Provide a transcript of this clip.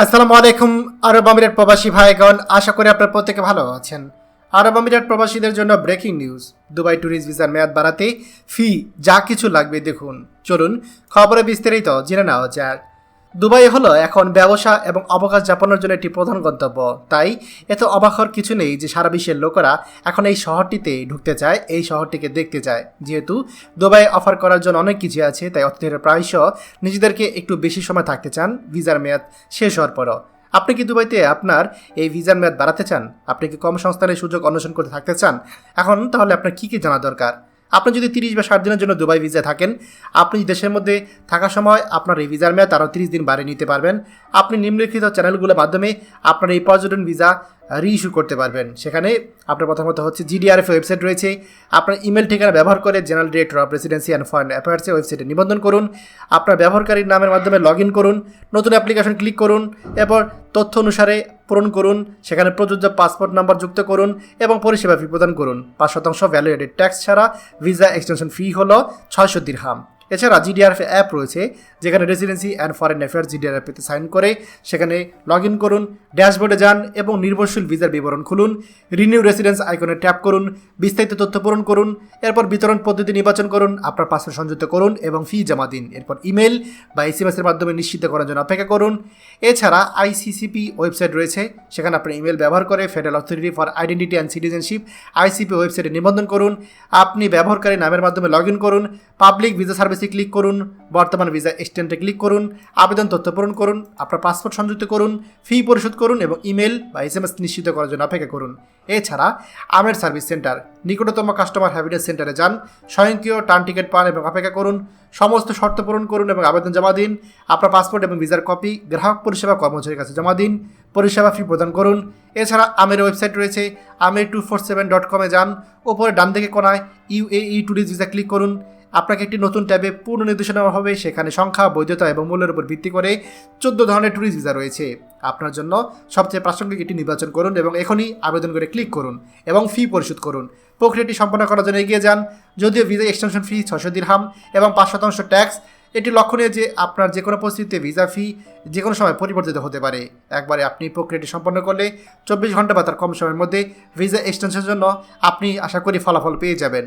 আসসালামু আলাইকুম, আরব আমিরাত প্রবাসী ভাইগণ। আশা করি আপনার প্রত্যেকে ভালো আছেন। আরব আমিরাত প্রবাসীদের জন্য ব্রেকিং নিউজ দুবাই ট্যুরিস্ট ভিসার মেয়াদ বাড়াতে ফি যা কিছু লাগবে দেখুন। চলুন, খবরে বিস্তারিত জেনে নেওয়া যাক। দুবাই হলো এখন ব্যবসা এবং অবকাশ যাপনের জন্য একটি প্রধান গন্তব্য। তাই এত অবাক হওয়ার কিছু নেই যে সারা বিশ্বের লোকেরা এখন এই শহরটিতে ঢুকতে চায়, এই শহরটিকে দেখতে চায়। যেহেতু দুবাই অফার করার জন্য অনেক কিছু আছে, তাই অতিথিরা প্রায়শ নিজেদেরকে একটু বেশি সময় থাকতে চান, ভিসার মেয়াদ শেষ হওয়ার পরও। আপনি কি দুবাইতে আপনার এই ভিসার মেয়াদ বাড়াতে চান? আপনি কি কর্মসংস্থানের সুযোগ অন্বেষণ করে থাকতে চান? এখন তাহলে আপনার কী কী জানা দরকার? আপনি যদি তিরিশ বা ষাট দিনের জন্য দুবাই ভিসায় থাকেন, আপনি দেশের মধ্যে থাকার সময় আপনার এই ভিসার মেয়াদ আরও তিরিশ দিন বাড়িয়ে নিতে পারবেন। আপনি নিম্নলিখিত চ্যানেলগুলোর মাধ্যমে আপনার এই পর্যটন ভিসা রিইস্যু করতে পারবেন। সেখানে আপনার প্রথমত হচ্ছে জিডিআরএফ ওয়েবসাইট রয়েছে। আপনার ইমেল ঠিকানা ব্যবহার করে general director of presidency and foreign অ্যাফেয়ার্সের ওয়েবসাইটে নিবন্ধন করুন। আপনার ব্যবহারকারীর নামের মাধ্যমে লগ ইন করুন। নতুন অ্যাপ্লিকেশন ক্লিক করুন। এরপর তথ্য অনুসারে পূরণ করুন, সেখানে প্রযোজ্য পাসপোর্ট নাম্বার যুক্ত করুন এবং পরিষেবা ফি প্রদান করুন। পাঁচ শতাংশ ভ্যালু এডেড ট্যাক্স ছাড়া ভিসা এক্সটেনশন ফি হল ছয়শো দিরহাম এছাড়া জিডিআরএফ অ্যাপ রয়েছে, যেখানে রেসিডেন্সি অ্যান্ড ফরেন অ্যাফেয়ার্স জিডিআরএফতে সাইন করে, সেখানে লগ ইন করুন ড্যাশবোর্ডে যান এবং নির্ভরশীল ভিসার বিবরণ খুলুন রিনিউ রেসিডেন্স আইকনে ট্যাপ করুন, বিস্তারিত তথ্য পূরণ করুন, এরপর বিতরণ পদ্ধতি নির্বাচন করুন, আপনার পাসওয়ার্ড সংযুক্ত করুন এবং ফি জমা দিন। এরপর ইমেল বা এসএমএস এর মাধ্যমে নিশ্চিত করার জন্য অপেক্ষা করুন। এছাড়া আইসিসিপি ওয়েবসাইট রয়েছে, সেখানে আপনার ইমেল ব্যবহার করে federal authority for identity and citizenship ICP ওয়েবসাইটে নিবন্ধন করুন, আপনি ব্যবহারকারী নামের মাধ্যমে লগ ইন করুন পাবলিক ভিসা সার্ভিসে ক্লিক করুন, বর্তমান ভিসা এক্সটেন্ডে ক্লিক করুন, আবেদন তথ্য পূরণ করুন, আপনার পাসপোর্ট সংযুক্ত করুন ফি পরিশোধ করুন এবং ইমেল বা এস এম এস নিশ্চিত করার জন্য অপেক্ষা করুন। এছাড়া আমের সার্ভিস সেন্টার নিকটতম কাস্টমার হ্যাবিটেস সেন্টারে যান, স্বয়ংক্রিয় টার্ন টিকিট পান এবং অপেক্ষা করুন, সমস্ত শর্ত পূরণ করুন এবং আবেদন জমা দিন, আপনার পাসপোর্ট এবং ভিসার কপি গ্রাহক পরিষেবা কর্মচারীর কাছে জমা দিন, পরিষেবা ফি প্রদান করুন। এছাড়া আমের ওয়েবসাইট রয়েছে আমের টু ফোর সেভেন ডট কমে যান ওপরে ডান দিকে কোনায় ইউএই ট্যুরিস্ট ভিসা ক্লিক করুন। আপনাকে একটি নতুন ট্যাবে পূর্ণ নির্দেশনা হবে। সেখানে সংখ্যা, বৈধতা এবং মূল্যের উপর ভিত্তি করে চোদ্দ ধরনের ট্যুরিস্ট ভিসা রয়েছে। আপনার জন্য সবচেয়ে প্রাসঙ্গিক এটি নির্বাচন করুন এবং এখনই আবেদন করে ক্লিক করুন এবং ফি পরিশোধ করুন। প্রক্রিয়াটি সম্পন্ন করার জন্য এগিয়ে যান। যদিও ভিসা এক্সটেনশন ফি ছশো দিরহাম এবং পাঁচ শতাংশ ট্যাক্স এটি লক্ষণীয় যে আপনার যে কোনো পরিস্থিতিতে ভিসা ফি যে কোনো সময় পরিবর্তিত হতে পারে। একবারে আপনি প্রক্রিয়াটি সম্পন্ন করলে চব্বিশ ঘণ্টা বা তার কম সময়ের মধ্যে ভিসা এক্সটেনশনের জন্য আপনি আশা করি ফলাফল পেয়ে যাবেন।